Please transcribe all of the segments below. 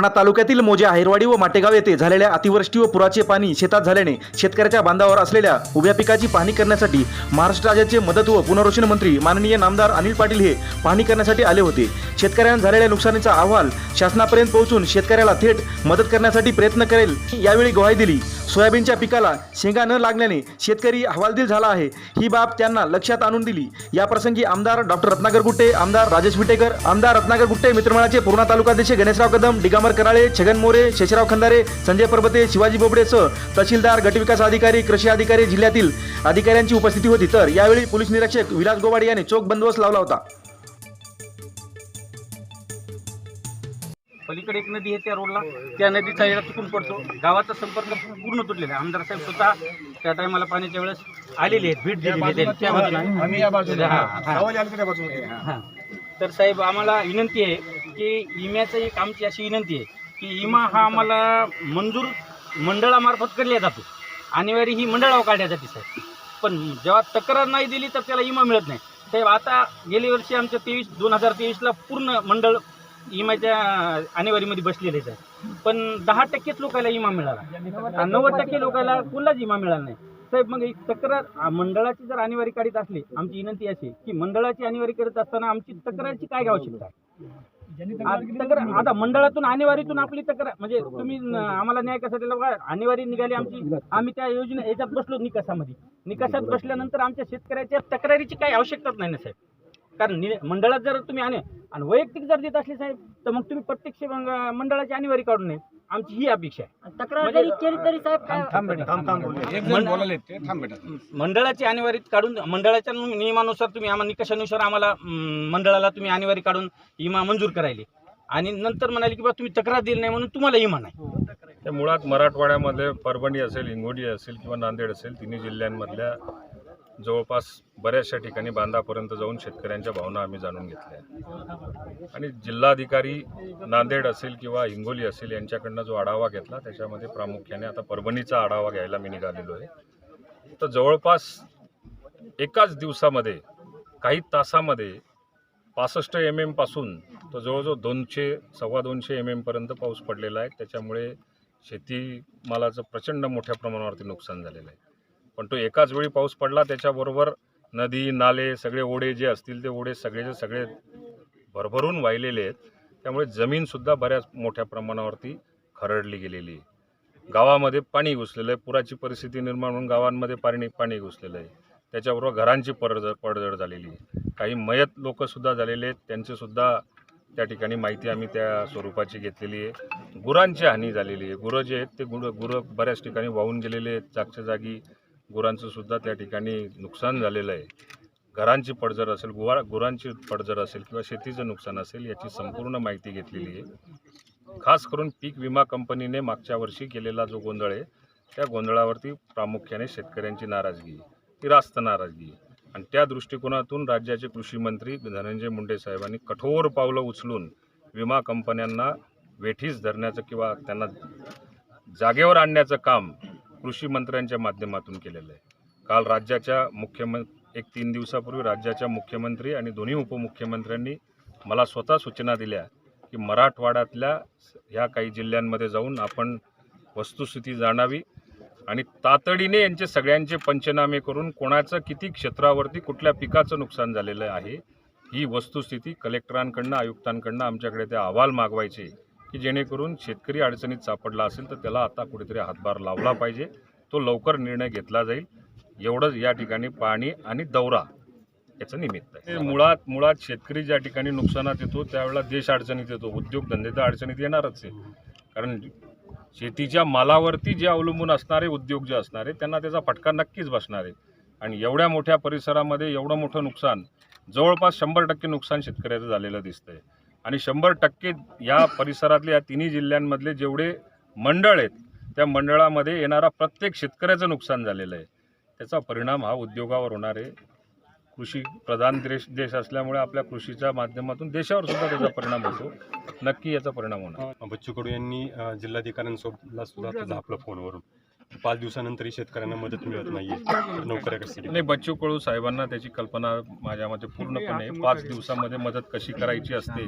पूर्णा तालुक्यातील मोजे आहेरवाडी व माटेगाव येथे झालेल्या अतिवृष्टी व पुराचे पाणी शेतात झाल्याने शेतकऱ्याच्या बांधावर असलेल्या उभ्या पिकाची पाहणी करण्यासाठी महाराष्ट्र राज्याचे मदत व पुनर्वसन मंत्री माननीय नामदार अनिल पाटील हे पाहणी करण्यासाठी आले होते. शेतकऱ्यांना झालेल्या नुकसानीचा अहवाल शासनापर्यंत पोहोचून शेतकऱ्याला थेट मदत करण्यासाठी प्रयत्न करेल यावेळी ग्वाही दिली. सोयाबीनच्या पिकाला शेंगा न लागल्याने शेतकरी हवालदिल झाला आहे. ही बाब त्यांना लक्षात आणून दिली. याप्रसंगी आमदार डॉक्टर रत्नाकर गुट्टे आमदार राजेश विटेकर आमदार रत्नाकर गुट्टे मित्रमंडळाचे पूर्णा तालुकाध्यक्ष गणेशराव कदम डिगामर कराळे छगन मोरे शेषराव खंदारे संजय परबते शिवाजी बोबडेसह तहसीलदार गटविकास अधिकारी कृषी अधिकारी जिल्ह्यातील अधिकाऱ्यांची उपस्थिती होती. तर यावेळी पोलीस निरीक्षक विलास गोवाडे यांनी चोख बंदोबस्त लावला होता. पलीकडे एक नदी आहे त्या रोडला. त्या नदीचा येळा चुकून पडतो. गावाचा संपर्क पूर्ण तुटलेला आहे. आमदार साहेब स्वतः त्या टायमाला पाण्याच्या वेळेस आलेले आहेत. भेट दिलेली आहे त्यांनी. त्या बाजूला आम्ही या बाजूला हा, हा. गावाला आलो त्या बाजूला हां. तर साहेब आम्हाला विनंती आहे की विम्याचं एक आमची अशी विनंती आहे की विमा हा आम्हाला मंजूर मंडळामार्फत केला जातो. अनिवार्य ही मंडळावर काढल्या जाते साहेब. पण जेव्हा तक्रार नाही दिली तर त्याला विमा मिळत नाही. साहेब आता गेल्या वर्षी आमच्या तेवीस दोन हजार तेवीसला पूर्ण मंडळ विम्याच्या आणेवारीमध्ये बसलेले आहे पण दहा टक्केच लोकांना विमा मिळाला. आणि नव्वद टक्के लोकांना कुणालाच विमा मिळाला नाही. साहेब मग एक तक्रार मंडळाची जर आणेवारी काढीत असली आमची विनंती अशी की मंडळाची आणेवारी करत असताना आमची तक्रारची काय आवश्यकता तक्रार आता मंडळातून आणेवारीतून आपली तक्रार म्हणजे तुम्ही आम्हाला न्याय कसा दिला बघा आणेवारी निघाली आमची. आम्ही त्या योजने याच्यात बसलो निकषामध्ये निकषात बसल्यानंतर आमच्या शेतकऱ्याच्या तक्रारीची काही आवश्यकताच नाही ना साहेब. कारण मंडळात जर तुम्ही आणे आणि वैयक्तिक जर देत असले साहेब तर मग तुम्ही प्रत्यक्ष मग मंडळाची आणेवारी काढून नये. आमची ही अपेक्षा आहे. तक्रार म्हणजे- जरी केली तरी साहेब काय थांब बेटा थांब थांब बोलले एक जण बोलायला येते थांब बेटा. मंडळाची आणेवारीत काढून मंडळाच्या नियमानुसार तुम्ही आम्हाला निकषानुसार आम्हाला अं, मंडळाला तुम्ही आणेवारी काढून विमा मंजूर करायली. आणि नंतर म्हणाले की बा तुम्ही तक्रार दिली नाही म्हणून तुम्हाला विमा नाही ते मुळात मराठवाड्यामध्ये परभणी असेल हिंगोली असेल किंवा नांदेड असेल तिन्ही जिल्ह्यांमधल्या जवळपास बऱ्याचशा ठिकाणी बांधापर्यंत जाऊन शेतकऱ्यांच्या भावना आम्ही जाणून घेतल्या आणि जिल्हाधिकारी नांदेड असेल किंवा हिंगोली असेल यांच्याकडनं जो आढावा घेतला त्याच्यामध्ये प्रामुख्याने आता परभणीचा आढावा घ्यायला मी निघालेलो आहे. तर जवळपास एकाच दिवसामध्ये काही तासामध्ये पासष्ट एम एमपासून तो जवळजवळ दोनशे सव्वा दोनशे एम एमपर्यंत पाऊस पडलेला आहे. त्याच्यामुळे शेतीमालाचं प्रचंड मोठ्या प्रमाणावरती नुकसान झालेलं आहे. पण तो एकाच वेळी पाऊस पडला त्याच्याबरोबर नदी नाले सगळे ओढे जे असतील ते ओढे सगळेचे सगळे भरभरून वाहिलेले आहेत. त्यामुळे जमीनसुद्धा बऱ्याच मोठ्या प्रमाणावरती खरडली गेलेली आहे. गावामध्ये पाणी घुसलेलं आहे पुराची परिस्थिती निर्माण होऊन गावांमध्ये पाणी पाणी घुसलेलं आहे. त्याच्याबरोबर घरांची पडझड पडझड झालेली आहे. काही मयत लोकंसुद्धा झालेले आहेत त्यांचेसुद्धा त्या ठिकाणी माहिती आम्ही त्या स्वरूपाची घेतलेली आहे. गुरांची हानी झालेली आहे. गुरं जे आहेत ते गुरं गुरं बऱ्याच ठिकाणी वाहून गेलेले आहेत जागच्या जागी गुरांचं सुद्धा त्या ठिकाणी नुकसान झालेलं आहे. घरांची पडझड असेल गुवा गुरांची पडझड असेल किंवा शेतीचं नुकसान असेल याची संपूर्ण माहिती घेतलेली आहे. खास करून पीक विमा कंपनीने मागच्या वर्षी केलेला जो गोंधळ आहे त्या गोंधळावरती प्रामुख्याने शेतकऱ्यांची नाराजगी ती रास्त नाराजगी आहे. आणि त्या दृष्टिकोनातून राज्याचे कृषी मंत्री धनंजय मुंडे साहेबांनी कठोर पावलं उचलून विमा कंपन्यांना वेठीस धरण्याचं किंवा त्यांना जागेवर आणण्याचं काम कृषी मंत्र्यांच्या माध्यमातून केलेलं आहे. काल राज्याच्या मुख्यमं एक तीन दिवसापूर्वी राज्याच्या मुख्यमंत्री आणि दोन्ही उपमुख्यमंत्र्यांनी मला स्वतः सूचना दिल्या की मराठवाड्यातल्या ह्या काही जिल्ह्यांमध्ये जाऊन आपण वस्तुस्थिती जाणावी आणि तातडीने यांचे सगळ्यांचे पंचनामे करून कोणाचं किती क्षेत्रावरती कुठल्या पिकाचं नुकसान झालेलं आहे ही वस्तुस्थिती कलेक्टरांकडनं आयुक्तांकडनं आमच्याकडे ते अहवाल मागवायचे की जेणेकरून शेतकरी अडचणीत सापडला असेल तर त्याला आता कुठेतरी हातभार लावला पाहिजे. तो लवकर निर्णय घेतला जाईल. एवढंच या ठिकाणी पाणी आणि दौरा याचं निमित्त आहे. मुळात मुळात शेतकरी ज्या ठिकाणी नुकसानात येतो त्यावेळेला देश अडचणीत येतो. उद्योगधंदे तर अडचणीत येणारच आहे. कारण शेतीच्या मालावरती जे अवलंबून असणारे उद्योग जे असणारे त्यांना त्याचा फटका नक्कीच बसणार आहे. आणि एवढ्या मोठ्या परिसरामध्ये एवढं मोठं नुकसान जवळपास शंभर टक्के नुकसान शेतकऱ्याचं झालेलं दिसतंय. आणि शंभर टक्के या परिसरातले या तिन्ही जिल्ह्यांमधले जेवढे मंडळ आहेत त्या मंडळामध्ये येणारा प्रत्येक शेतकऱ्याचं नुकसान झालेलं आहे. त्याचा परिणाम हा उद्योगावर होणार आहे. कृषी प्रधान देश देश असल्यामुळे आपल्या कृषीच्या माध्यमातून देशावर सुद्धा त्याचा परिणाम होतो. नक्की याचा परिणाम होणार. बच्चू कडू यांनी अ, जिल्हाधिकाऱ्यांसोबत सुद्धा झापलं फोनवरून. पाच दिवसानंतरही शेतकऱ्यांना मदत मिळत नाहीये. तर नोकऱ्या कशासाठी नाही बच्चू कळू साहेबांना त्याची कल्पना माझ्या मते पूर्णपणे पाच दिवसामध्ये मदत कशी करायची असते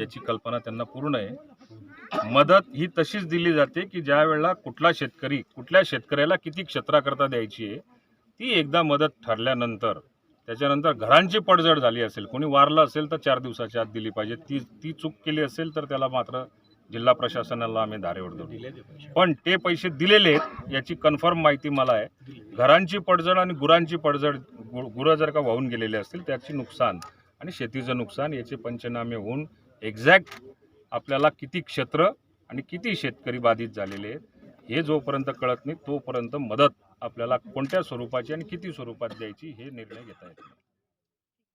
याची कल्पना त्यांना पूर्ण आहे. मदत ही तशीच दिली जाते की ज्या वेळेला कुठला शेतकरी कुठल्या शेतकऱ्याला किती क्षेत्राकरता द्यायची आहे ती एकदा मदत ठरल्यानंतर त्याच्यानंतर घरांची पडझड झाली असेल कोणी वारलं असेल तर चार दिवसाच्या आत दिली पाहिजे. ती ती चूक केली असेल तर त्याला मात्र जिल्हा प्रशासनाला आम्ही धरू पण ते पैसे दिलेले आहेत याची कन्फर्म माहिती मला आहे. घरांची पडझड आणि गुरांची पडझड गु- गुरं जर का वाहून गेलेले असतील त्याची नुकसान आणि शेतीचं नुकसान याचे पंचनामे होऊन एक्झॅक्ट आपल्याला किती क्षेत्र आणि किती शेतकरी बाधित झालेले आहेत हे जोपर्यंत कळत नाही तोपर्यंत मदत आपल्याला कोणत्या स्वरूपाची आणि किती स्वरूपात द्यायची हे निर्णय घेता येत नाही.